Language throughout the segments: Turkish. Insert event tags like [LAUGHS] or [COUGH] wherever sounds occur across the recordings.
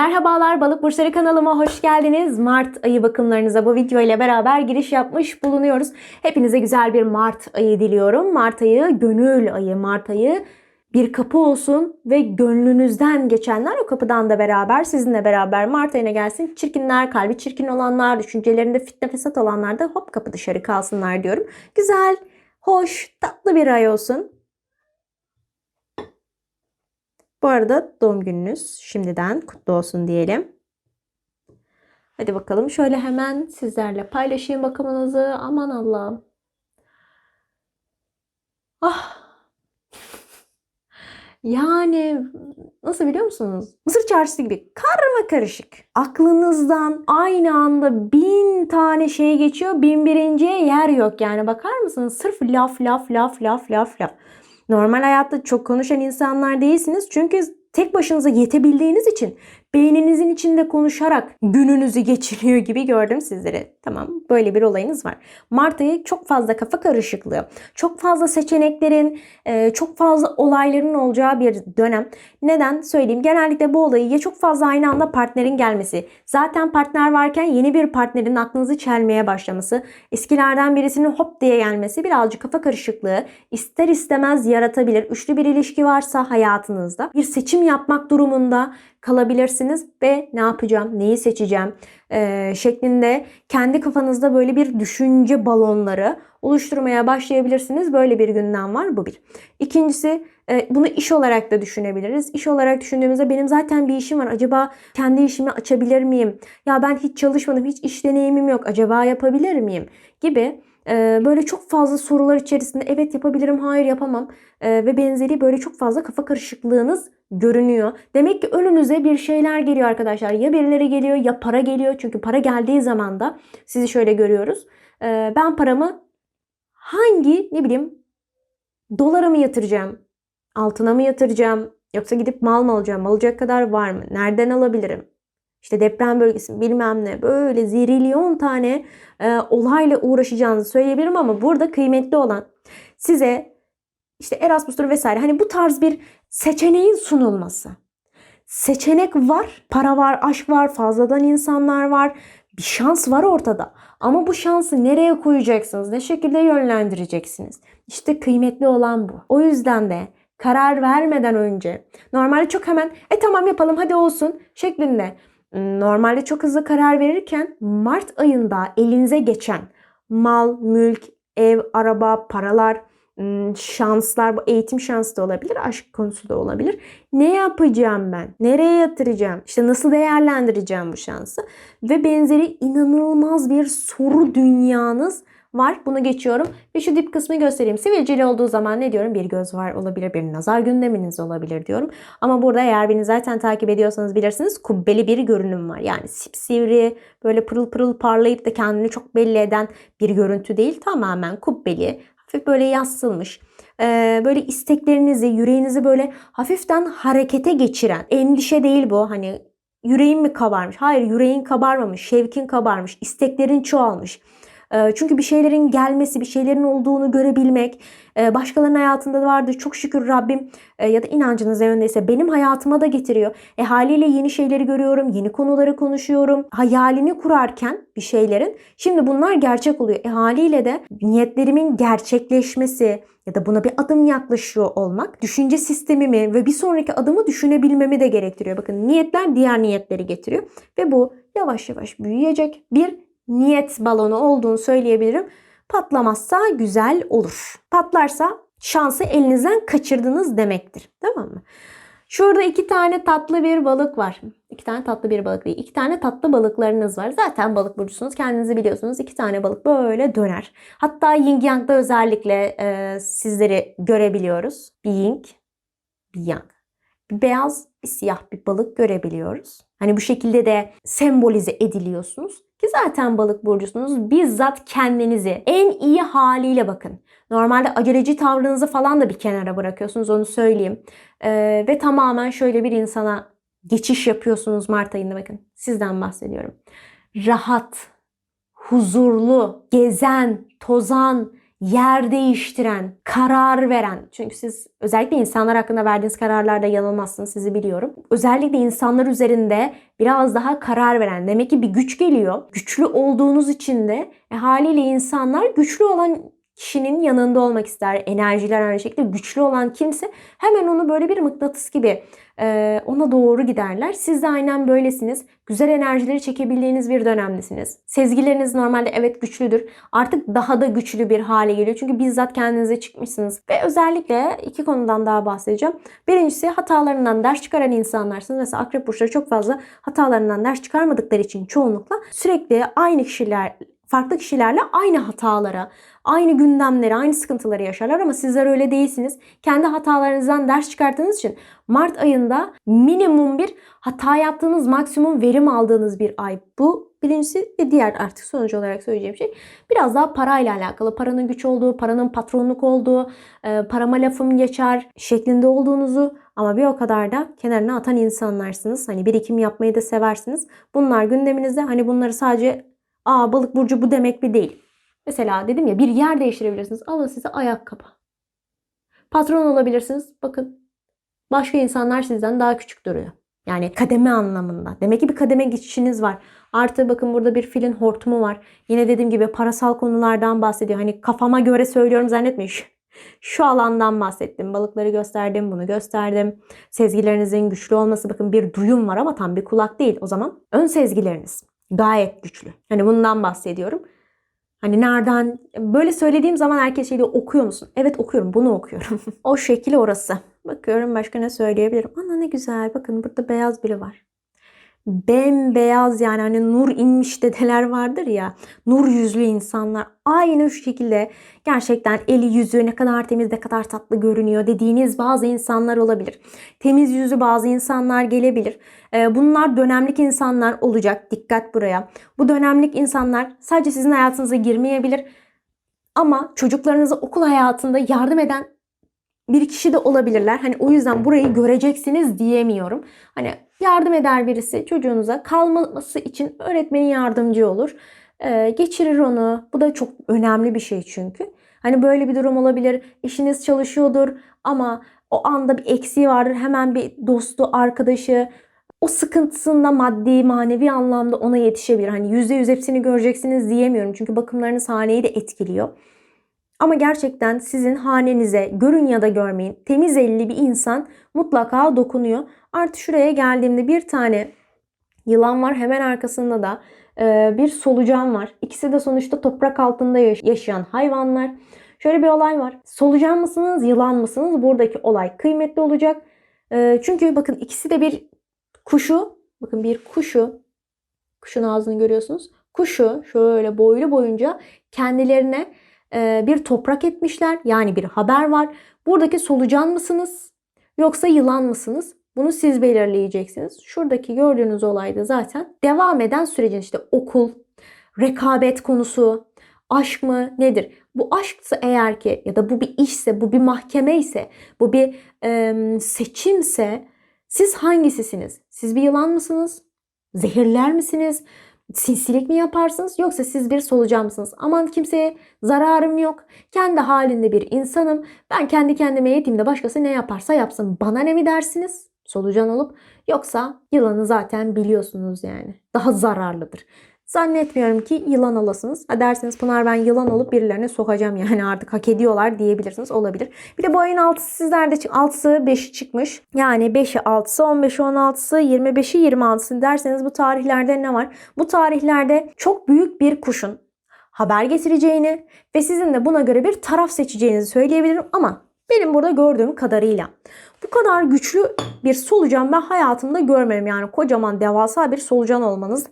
Merhabalar Balık Burçları kanalıma hoş geldiniz. Mart ayı bakımlarınıza bu video ile beraber giriş yapmış bulunuyoruz. Hepinize güzel bir Mart ayı diliyorum. Mart ayı gönül ayı. Mart ayı bir kapı olsun ve gönlünüzden geçenler o kapıdan da beraber sizinle beraber Mart ayına gelsin. Çirkinler, kalbi çirkin olanlar, düşüncelerinde fitne fesat olanlar da hop kapı dışarı kalsınlar diyorum. Güzel, hoş, tatlı bir ay olsun. Bu arada doğum gününüz şimdiden kutlu olsun diyelim. Hadi bakalım şöyle hemen sizlerle paylaşayım bakımınızı. Aman Allah'ım. Ah. [LAUGHS] Yani nasıl biliyor musunuz? Mısır çarşısı gibi karma karışık. Aklınızdan aynı anda bin tane şey geçiyor. Bin birinciye yer yok yani. Bakar mısınız? Sırf laf laf laf laf laf laf. Normal hayatta çok konuşan insanlar değilsiniz. Çünkü tek başınıza yetebildiğiniz için beyninizin içinde konuşarak gününüzü geçiriyor gibi gördüm sizleri. Tamam böyle bir olayınız var. Mart ayı çok fazla kafa karışıklığı, çok fazla seçeneklerin, e, çok fazla olayların olacağı bir dönem. Neden söyleyeyim? Genellikle bu olayı ya çok fazla aynı anda partnerin gelmesi, zaten partner varken yeni bir partnerin aklınızı çelmeye başlaması, eskilerden birisinin hop diye gelmesi birazcık kafa karışıklığı ister istemez yaratabilir. Üçlü bir ilişki varsa hayatınızda bir seçim yapmak durumunda kalabilirsiniz ve ne yapacağım, neyi seçeceğim e, şeklinde kendi kafanızda böyle bir düşünce balonları oluşturmaya başlayabilirsiniz. Böyle bir gündem var bu bir. İkincisi e, bunu iş olarak da düşünebiliriz. İş olarak düşündüğümüzde benim zaten bir işim var. Acaba kendi işimi açabilir miyim? Ya ben hiç çalışmadım, hiç iş deneyimim yok. Acaba yapabilir miyim? Gibi böyle çok fazla sorular içerisinde evet yapabilirim, hayır yapamam ve benzeri böyle çok fazla kafa karışıklığınız görünüyor. Demek ki önünüze bir şeyler geliyor arkadaşlar. Ya birileri geliyor ya para geliyor. Çünkü para geldiği zaman da sizi şöyle görüyoruz. Ben paramı hangi ne bileyim dolara mı yatıracağım? Altına mı yatıracağım? Yoksa gidip mal mı alacağım? Alacak kadar var mı? Nereden alabilirim? İşte deprem bölgesi bilmem ne böyle zirilyon tane e, olayla uğraşacağınızı söyleyebilirim ama burada kıymetli olan size işte Erasmus'tur vesaire hani bu tarz bir seçeneğin sunulması. Seçenek var, para var, aşk var, fazladan insanlar var. Bir şans var ortada. Ama bu şansı nereye koyacaksınız? Ne şekilde yönlendireceksiniz? İşte kıymetli olan bu. O yüzden de karar vermeden önce normalde çok hemen e tamam yapalım hadi olsun şeklinde normalde çok hızlı karar verirken Mart ayında elinize geçen mal, mülk, ev, araba, paralar, şanslar, bu eğitim şansı da olabilir, aşk konusu da olabilir. Ne yapacağım ben? Nereye yatıracağım? İşte nasıl değerlendireceğim bu şansı? Ve benzeri inanılmaz bir soru dünyanız var. Bunu geçiyorum. Ve şu dip kısmı göstereyim. Sivilceli olduğu zaman ne diyorum? Bir göz var olabilir, bir nazar gündeminiz olabilir diyorum. Ama burada eğer beni zaten takip ediyorsanız bilirsiniz kubbeli bir görünüm var. Yani sipsivri, böyle pırıl pırıl parlayıp da kendini çok belli eden bir görüntü değil. Tamamen kubbeli, hafif böyle yassılmış. Ee, böyle isteklerinizi, yüreğinizi böyle hafiften harekete geçiren, endişe değil bu. Hani yüreğin mi kabarmış? Hayır yüreğin kabarmamış, şevkin kabarmış, isteklerin çoğalmış. Çünkü bir şeylerin gelmesi, bir şeylerin olduğunu görebilmek başkalarının hayatında da vardır. Çok şükür Rabbim ya da inancınız yöndeyse benim hayatıma da getiriyor. E haliyle yeni şeyleri görüyorum, yeni konuları konuşuyorum. Hayalini kurarken bir şeylerin şimdi bunlar gerçek oluyor. E haliyle de niyetlerimin gerçekleşmesi ya da buna bir adım yaklaşıyor olmak düşünce sistemimi ve bir sonraki adımı düşünebilmemi de gerektiriyor. Bakın niyetler diğer niyetleri getiriyor ve bu yavaş yavaş büyüyecek bir niyet balonu olduğunu söyleyebilirim. Patlamazsa güzel olur. Patlarsa şansı elinizden kaçırdınız demektir. Tamam mı? Şurada iki tane tatlı bir balık var. İki tane tatlı bir balık değil. İki tane tatlı balıklarınız var. Zaten balık burcusunuz. Kendinizi biliyorsunuz. İki tane balık böyle döner. Hatta yin yang'da özellikle e, sizleri görebiliyoruz. Bir yin, bir yang. Bir beyaz, bir siyah bir balık görebiliyoruz. Hani bu şekilde de sembolize ediliyorsunuz. Ki zaten balık burcusunuz. Bizzat kendinizi en iyi haliyle bakın. Normalde aceleci tavrınızı falan da bir kenara bırakıyorsunuz onu söyleyeyim. Ee, ve tamamen şöyle bir insana geçiş yapıyorsunuz Mart ayında bakın. Sizden bahsediyorum. Rahat, huzurlu, gezen, tozan, yer değiştiren, karar veren. Çünkü siz özellikle insanlar hakkında verdiğiniz kararlarda yanılmazsınız sizi biliyorum. Özellikle insanlar üzerinde biraz daha karar veren. Demek ki bir güç geliyor. Güçlü olduğunuz için de e, haliyle insanlar güçlü olan kişinin yanında olmak ister. Enerjiler aynı şekilde güçlü olan kimse hemen onu böyle bir mıknatıs gibi e, ona doğru giderler. Siz de aynen böylesiniz. Güzel enerjileri çekebildiğiniz bir dönemdesiniz. Sezgileriniz normalde evet güçlüdür. Artık daha da güçlü bir hale geliyor. Çünkü bizzat kendinize çıkmışsınız. Ve özellikle iki konudan daha bahsedeceğim. Birincisi hatalarından ders çıkaran insanlarsınız. Mesela akrep burçları çok fazla hatalarından ders çıkarmadıkları için çoğunlukla sürekli aynı kişiler farklı kişilerle aynı hatalara, aynı gündemleri, aynı sıkıntıları yaşarlar ama sizler öyle değilsiniz. Kendi hatalarınızdan ders çıkarttığınız için Mart ayında minimum bir hata yaptığınız, maksimum verim aldığınız bir ay. Bu birincisi ve diğer artık sonuç olarak söyleyeceğim şey biraz daha parayla alakalı. Paranın güç olduğu, paranın patronluk olduğu, e, parama lafım geçer şeklinde olduğunuzu ama bir o kadar da kenarına atan insanlarsınız. Hani birikim yapmayı da seversiniz. Bunlar gündeminizde. Hani bunları sadece aa balık burcu bu demek bir değil. Mesela dedim ya bir yer değiştirebilirsiniz. Alın size ayakkabı. Patron olabilirsiniz. Bakın başka insanlar sizden daha küçük duruyor. Yani kademe anlamında. Demek ki bir kademe geçişiniz var. Artı bakın burada bir filin hortumu var. Yine dediğim gibi parasal konulardan bahsediyor. Hani kafama göre söylüyorum zannetmeyin. Şu alandan bahsettim. Balıkları gösterdim, bunu gösterdim. Sezgilerinizin güçlü olması bakın bir duyum var ama tam bir kulak değil. O zaman ön sezgileriniz gayet güçlü. Hani bundan bahsediyorum. Hani nereden böyle söylediğim zaman herkes şey diyor okuyor musun? Evet okuyorum bunu okuyorum. [LAUGHS] o şekil orası. Bakıyorum başka ne söyleyebilirim. Ana ne güzel bakın burada beyaz biri var bembeyaz yani hani nur inmiş dedeler vardır ya. Nur yüzlü insanlar aynı şu şekilde gerçekten eli yüzü ne kadar temiz ne kadar tatlı görünüyor dediğiniz bazı insanlar olabilir. Temiz yüzü bazı insanlar gelebilir. Ee, bunlar dönemlik insanlar olacak. Dikkat buraya. Bu dönemlik insanlar sadece sizin hayatınıza girmeyebilir. Ama çocuklarınıza okul hayatında yardım eden bir kişi de olabilirler. Hani o yüzden burayı göreceksiniz diyemiyorum. Hani yardım eder birisi çocuğunuza kalması için öğretmenin yardımcı olur. Ee, geçirir onu. Bu da çok önemli bir şey çünkü. Hani böyle bir durum olabilir. İşiniz çalışıyordur ama o anda bir eksiği vardır. Hemen bir dostu, arkadaşı o sıkıntısında maddi, manevi anlamda ona yetişebilir. Hani %100 hepsini göreceksiniz diyemiyorum. Çünkü bakımlarınız haneyi de etkiliyor. Ama gerçekten sizin hanenize görün ya da görmeyin temiz elli bir insan mutlaka dokunuyor. Artı şuraya geldiğimde bir tane yılan var hemen arkasında da e, bir solucan var. İkisi de sonuçta toprak altında yaşayan hayvanlar. Şöyle bir olay var. Solucan mısınız, yılan mısınız? Buradaki olay kıymetli olacak. E, çünkü bakın ikisi de bir kuşu, bakın bir kuşu, kuşun ağzını görüyorsunuz. Kuşu şöyle boylu boyunca kendilerine bir toprak etmişler. Yani bir haber var. Buradaki solucan mısınız yoksa yılan mısınız? Bunu siz belirleyeceksiniz. Şuradaki gördüğünüz olayda zaten devam eden sürecin işte okul, rekabet konusu, aşk mı nedir? Bu aşksa eğer ki ya da bu bir işse, bu bir mahkeme ise, bu bir e, seçimse siz hangisisiniz? Siz bir yılan mısınız? Zehirler misiniz? Sinsilik mi yaparsınız yoksa siz bir solucan mısınız? Aman kimseye zararım yok. Kendi halinde bir insanım. Ben kendi kendime yeteyim de başkası ne yaparsa yapsın. Bana ne mi dersiniz? Solucan olup yoksa yılanı zaten biliyorsunuz yani. Daha zararlıdır. Zannetmiyorum ki yılan olasınız. Ha derseniz Pınar ben yılan olup birilerine sokacağım yani [LAUGHS] artık hak ediyorlar diyebilirsiniz. Olabilir. Bir de bu ayın 6'sı sizlerde 6'sı 5'i çıkmış. Yani 5'i 6'sı 15'i 16'sı 25'i 26'sı derseniz bu tarihlerde ne var? Bu tarihlerde çok büyük bir kuşun haber getireceğini ve sizin de buna göre bir taraf seçeceğinizi söyleyebilirim ama benim burada gördüğüm kadarıyla bu kadar güçlü bir solucan ben hayatımda görmedim. Yani kocaman devasa bir solucan olmanız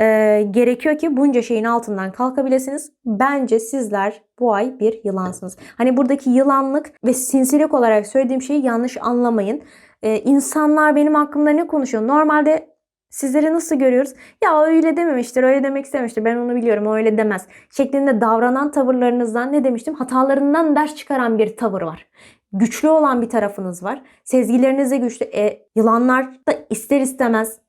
e, gerekiyor ki bunca şeyin altından kalkabilirsiniz. Bence sizler bu ay bir yılansınız. Hani buradaki yılanlık ve sinsilik olarak söylediğim şeyi yanlış anlamayın. E, insanlar benim hakkımda ne konuşuyor? Normalde Sizleri nasıl görüyoruz? Ya öyle dememiştir, öyle demek istemiştir. Ben onu biliyorum, öyle demez. Şeklinde davranan tavırlarınızdan ne demiştim? Hatalarından ders çıkaran bir tavır var. Güçlü olan bir tarafınız var. Sezgileriniz de güçlü. E, yılanlar da ister istemez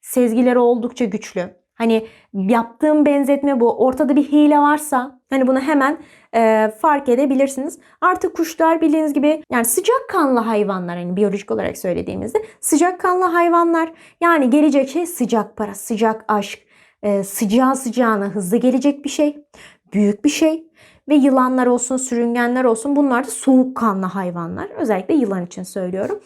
sezgileri oldukça güçlü. Hani yaptığım benzetme bu. Ortada bir hile varsa Hani bunu hemen e, fark edebilirsiniz. Artık kuşlar bildiğiniz gibi yani sıcak kanlı hayvanlar hani biyolojik olarak söylediğimizde sıcak kanlı hayvanlar yani gelecek şey sıcak para, sıcak aşk, e, sıcağı sıcağına hızlı gelecek bir şey, büyük bir şey ve yılanlar olsun, sürüngenler olsun bunlar da soğukkanlı hayvanlar. Özellikle yılan için söylüyorum.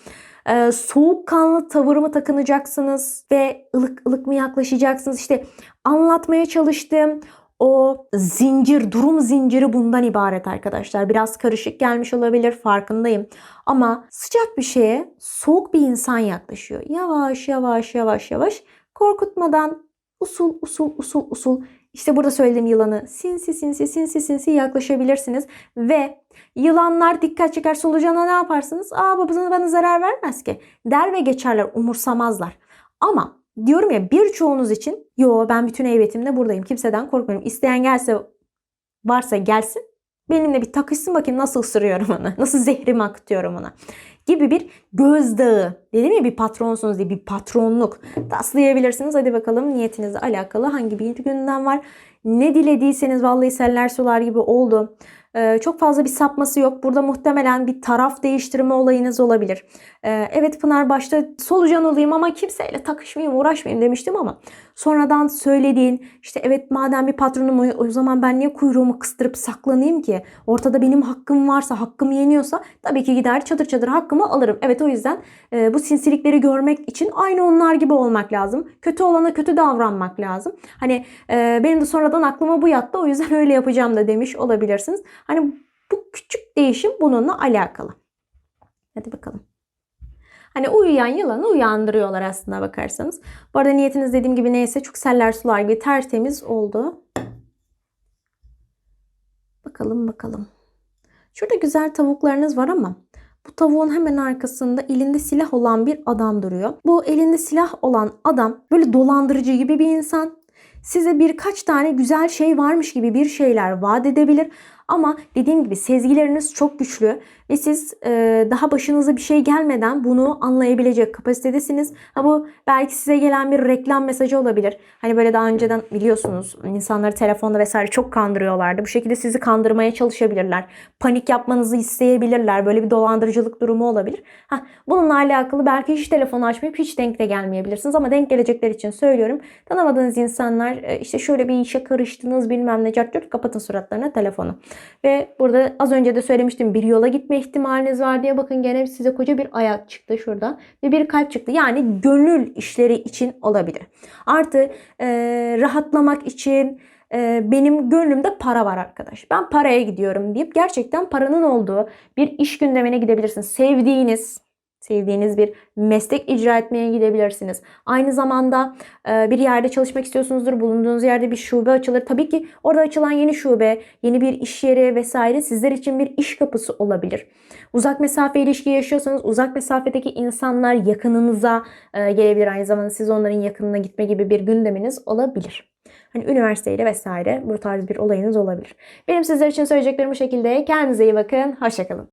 Ee, soğukkanlı tavır mı takınacaksınız ve ılık ılık mı yaklaşacaksınız? İşte anlatmaya çalıştığım o zincir, durum zinciri bundan ibaret arkadaşlar. Biraz karışık gelmiş olabilir farkındayım. Ama sıcak bir şeye soğuk bir insan yaklaşıyor. Yavaş yavaş yavaş yavaş korkutmadan usul usul usul usul işte burada söylediğim yılanı sinsi sinsi sinsi sinsi yaklaşabilirsiniz ve yılanlar dikkat çeker solucana ne yaparsınız? Aa babasına bana zarar vermez ki der ve geçerler umursamazlar. Ama diyorum ya birçoğunuz için yo ben bütün heybetimle buradayım kimseden korkmuyorum. İsteyen gelse varsa gelsin benimle bir takışsın bakayım nasıl ısırıyorum onu. [LAUGHS] Nasıl zehrimi akıtıyorum ona gibi bir gözdağı. Dedim ya bir patronsunuz diye bir patronluk taslayabilirsiniz. Hadi bakalım niyetinizle alakalı hangi bir gündem var. Ne dilediyseniz vallahi seller sular gibi oldu. Ee, çok fazla bir sapması yok. Burada muhtemelen bir taraf değiştirme olayınız olabilir. Ee, evet Pınar başta solucan olayım ama kimseyle takışmayayım, uğraşmayayım demiştim ama sonradan söylediğin işte evet madem bir patronum o- zaman ben niye kuyruğumu kıstırıp saklanayım ki? Ortada benim hakkım varsa, hakkım yeniyorsa tabii ki gider çadır çadır hakkımı alırım. Evet o yüzden e, bu sinsilikleri görmek için aynı onlar gibi olmak lazım. Kötü olana kötü davranmak lazım. Hani e, benim de sonradan aklıma bu yattı o yüzden [LAUGHS] öyle yapacağım da demiş olabilirsiniz. Hani bu küçük değişim bununla alakalı. Hadi bakalım. Hani uyuyan yılanı uyandırıyorlar aslında bakarsanız. Bu arada niyetiniz dediğim gibi neyse çok seller sular gibi tertemiz oldu. Bakalım bakalım. Şurada güzel tavuklarınız var ama bu tavuğun hemen arkasında elinde silah olan bir adam duruyor. Bu elinde silah olan adam böyle dolandırıcı gibi bir insan. Size birkaç tane güzel şey varmış gibi bir şeyler vaat edebilir. Ama dediğim gibi sezgileriniz çok güçlü ve siz e, daha başınıza bir şey gelmeden bunu anlayabilecek kapasitedesiniz. Ha bu belki size gelen bir reklam mesajı olabilir. Hani böyle daha önceden biliyorsunuz insanları telefonda vesaire çok kandırıyorlardı. Bu şekilde sizi kandırmaya çalışabilirler. Panik yapmanızı isteyebilirler. Böyle bir dolandırıcılık durumu olabilir. Ha, bununla alakalı belki hiç telefon açmayıp hiç denk de gelmeyebilirsiniz ama denk gelecekler için söylüyorum. Tanımadığınız insanlar e, işte şöyle bir işe karıştınız bilmem ne cart kapatın suratlarına telefonu. Ve burada az önce de söylemiştim bir yola gitme ihtimaliniz var diye bakın gene size koca bir ayak çıktı şurada ve bir kalp çıktı. Yani gönül işleri için olabilir. Artı e, rahatlamak için e, benim gönlümde para var arkadaş. Ben paraya gidiyorum deyip gerçekten paranın olduğu bir iş gündemine gidebilirsiniz. Sevdiğiniz sevdiğiniz bir meslek icra etmeye gidebilirsiniz. Aynı zamanda e, bir yerde çalışmak istiyorsunuzdur. Bulunduğunuz yerde bir şube açılır. Tabii ki orada açılan yeni şube, yeni bir iş yeri vesaire sizler için bir iş kapısı olabilir. Uzak mesafe ilişki yaşıyorsanız uzak mesafedeki insanlar yakınınıza e, gelebilir. Aynı zamanda siz onların yakınına gitme gibi bir gündeminiz olabilir. Hani üniversiteyle vesaire bu tarz bir olayınız olabilir. Benim sizler için söyleyeceklerim bu şekilde. Kendinize iyi bakın. Hoşçakalın.